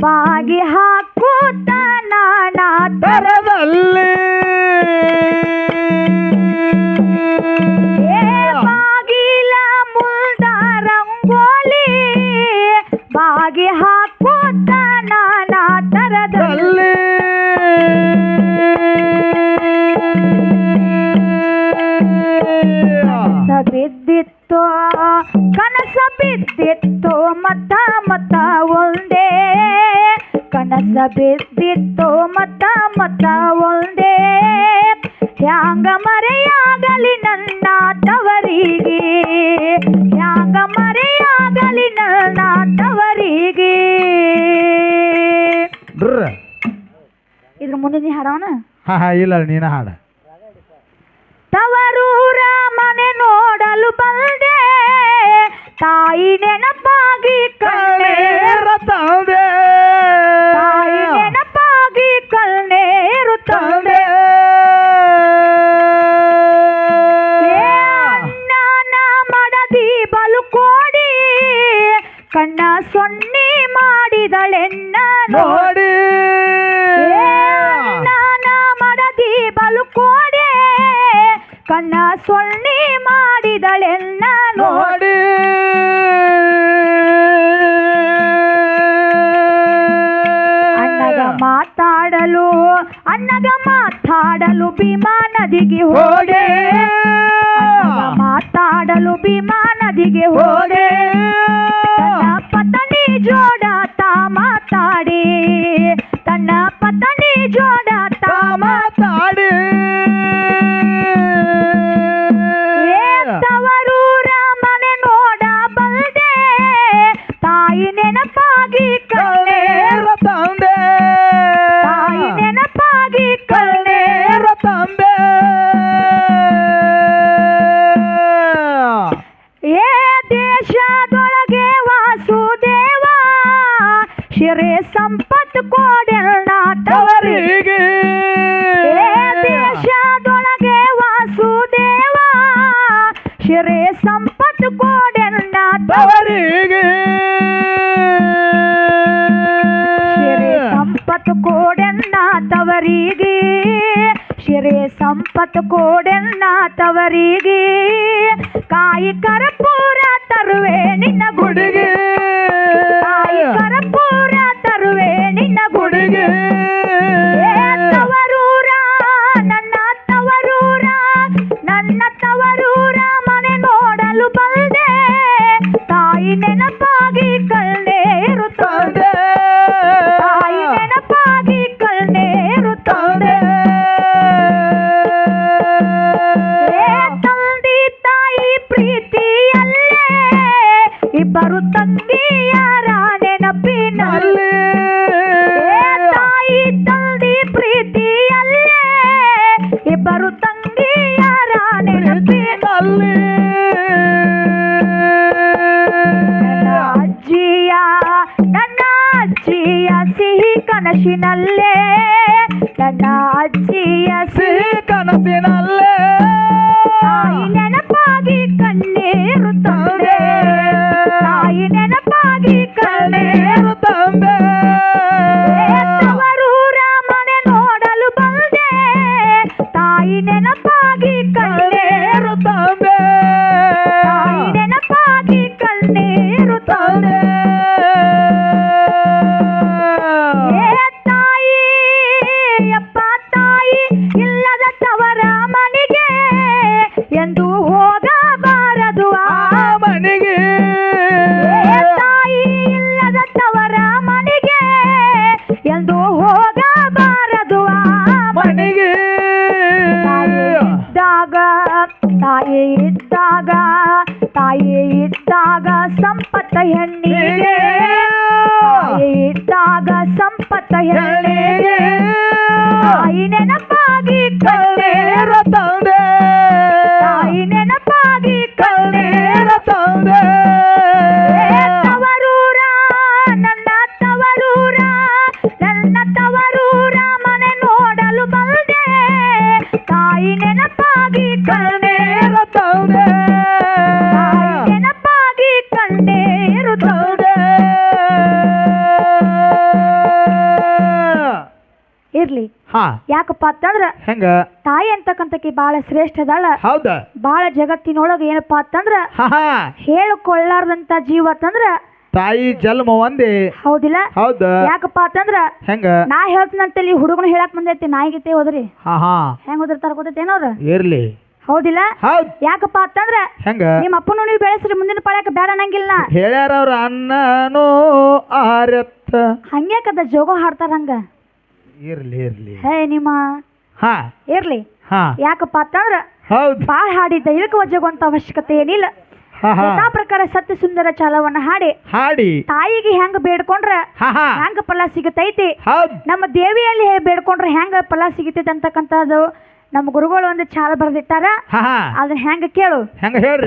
ಬಾಗಿ ಹಾಕುತ್ತ ನಾನಾ ತರದಲ್ಲಿ ಬಾಗಿಲ ಮುಲ್ದ ರಂಗೋಲಿ. ಬಾಗಿ ಹಾಕುತ್ತ ನಾನಾ ತರದಲ್ಲಿ. ಕನಸ ಬಿದ್ದಿತ್ತು ಕನಸ ಬಿದ್ದಿತ್ತು ಮತ್ತ ಕನಸ ಬಿದ್ದಿತ್ತು ಮತ್ತ ಮತ್ತ ಒಂದೇ. ಹ್ಯಾಂಗ ಮರೆಯಾಗಲಿ ನನ್ನ ತವರಿಗೆ. ಹ್ಯಾಂಗ ಮರೆಯಾಗಲಿ ನನ್ನ ತವರಿಗೆ. ಇದ್ರ ಮುಂದೆ ನೀ ಹಾಡವನ? ಹಾ ಹಾ ಇಲ್ಲ ನೀನ ಹಾಡ. ತವರೂರ ಮನೆ ನೋಡಲು ಬಂದೆ ತಾಯಿ ನೆನಪಾಗಿ ಕಣ್ಣೇರು ಕಣ್ಣ ಸೊನ್ನೆ ಮಾಡಿದಳೆನ್ನ ನೋಡಿ. ನಾನ ಮಡದಿ ಬಲು ಕೋಡೆ ಕಣ್ಣ ಸೊನ್ನೆ ಮಾಡಿದಳೆನ್ನ ನೋಡಿ. ಅಣ್ಣಗ ಮಾತಾಡಲು ಅಣ್ಣಗ ಮಾತಾಡಲು ಭೀಮಾ ನದಿಗೆ ಹೋಗೆ. ಮಾತಾಡಲು ಭೀಮಾ ನದಿಗೆ ಹೋದೆ. ಪತನಿ ಜೋಡ ತಾ ಮಾತಾಡಿ. ತವರಿ ತವರಿಗೆ. ದೇಶದೊಳಗೆ ವಾಸುದೇವ ಶಿರೆ ಸಂಪತ್ತು ತವರಿ ತವರಿಗೆ ಶಿರೆ ಸಂಪತ್ತು ಕೋಡೆನ್ನ ತವರಿಗೆ ಶಿರೆ ಸಂಪತ್ತು ಕೋಡೆನ್ನ ತವರಿಗೆ ಕಾಯಿ ಕರ್ಪೂರ చేసినల్లే నన్న అచ్చి ತಾಯಿ ಇಲ್ಲದ ತವರ ಮನೆಗೆ ಎಂದು ಹೋಗಬಾರದು ಮನೆಗೆ. ಇದ್ದಾಗ ತಾಯಿ ಇದ್ದಾಗ ತಾಯಿ ಇದ್ದಾಗ ಸಂಪತ್ತ ಹೆಣ್ಣಿಗೆ. ತಾಯಿ ಇದ್ದಾಗ ಸಂಪತ್ತ ಹೆಣ್ಣಿಗೆ. ತಾಯಿ ನೆನಪಾಗಿ ಕಣ್ಣೇರ ಯಾಕಪ್ಪ ಅಂತಂದ್ರ ಹೆಂಗ? ತಾಯಿ ಅಂತಕ್ಕಂತಕ್ಕೆ ಬಾಳ ಶ್ರೇಷ್ಠ ಅದಾಳ ಹೌದ. ಬಾಳ ಜಗತ್ತಿನೊಳಗ ಏನಪ್ಪಾ ಅಂತಂದ್ರ ಹಾ ಹಾ. ಹೇಳಿಕೊಳ್ಳಾರ್ದಂತ ಜೀವ ಅಂತಂದ್ರ ತಾಯಿ ಜನ್ಮ ಒಂದೇ. ಹೌದಿಲ್ಲ? ಹೌದ. ಯಾಕಪ್ಪ ಅಂತಂದ್ರ ಹೆಂಗ? ನಾ ಹೇಳ್ತೀನಂತಲ್ಲಿ ಹುಡುಗನ ಹೇಳಕ್ ಬಂದೈತಿ ನಾಯಿಗತೆ ಹೋದ್ರಿ. ಹಾ ಹಾ. ಹೆಂಗ್ ಓದಿರ್ತಾರ ಗೊತ್ತೈತೇನವ್ರ ಇರ್ಲಿ. ಹೌದಿಲ್ಲ? ಹೌದ್. ಯಾಕಪ್ಪ ಅಂತಂದ್ರ ಹೆಂಗ? ನಿಮ್ಮ ಅಪ್ಪನು ನೀವು ಬೆಳೆಸ್ರಿ ಮುಂದಿನ ಪಳಕ ಬೇಡ ಅನ್ನಂಗಿಲ್ಲ. ಹೇಳ್ಯಾರ ಅವ್ರ ಅನ್ನನೋ ಆರತ್ತ. ಹಂಗ್ಯಾಕದ ಜೋಗ ಹಾಡ್ತಾರ ಹಂಗ? ಇರ್ಲಿ ಇರ್ಲಿ. ಹೇ ನಿಮ್ಮ ಹಾ. ಇರ್ಲಿ. ಹಾ. ಯಾಕಪ್ಪ ಅಂತಂದ್ರ ಹೌದು. ಬಾಳ್ ಹಾಡಿದ್ದ ಇದಕ್ಕೆ ಒಜ್ಜಗುವಂತ ಅವಶ್ಯಕತೆ ಏನಿಲ್ಲ. ಹಾ ಹಾ. ಯಥಾ ಪ್ರಕಾರ ಸತ್ಯ ಸುಂದರ ಚಾಲವನ್ನ ಹಾಡಿ. ಹಾಡಿ. ತಾಯಿಗೆ ಹೆಂಗ್ ಬೇಡ್ಕೊಂಡ್ರ ಹಾ ಹಾ. ಹೆಂಗ ಫಲ ಸಿಗತೈತಿ. ಹೌದ್. ನಮ್ಮ ದೇವಿಯಲ್ಲಿ ಬೇಡ್ಕೊಂಡ್ರ ಬೇಡ್ಕೊಂಡ್ರೆ ಹೆಂಗ ಫಲ ಸಿಗತೈತಿ ಅಂತಕ್ಕಂಥದ್ದು ನಮ್ಮ ಗುರುಗಳು ಒಂದು ಚಾಲ ಬರೆದಿಟ್ಟಾರ. ಹಾ ಹಾ. ಅದನ್ನ ಹೆಂಗ ಕೇಳು. ಹೆಂಗ ಹೇಳ್ರಿ?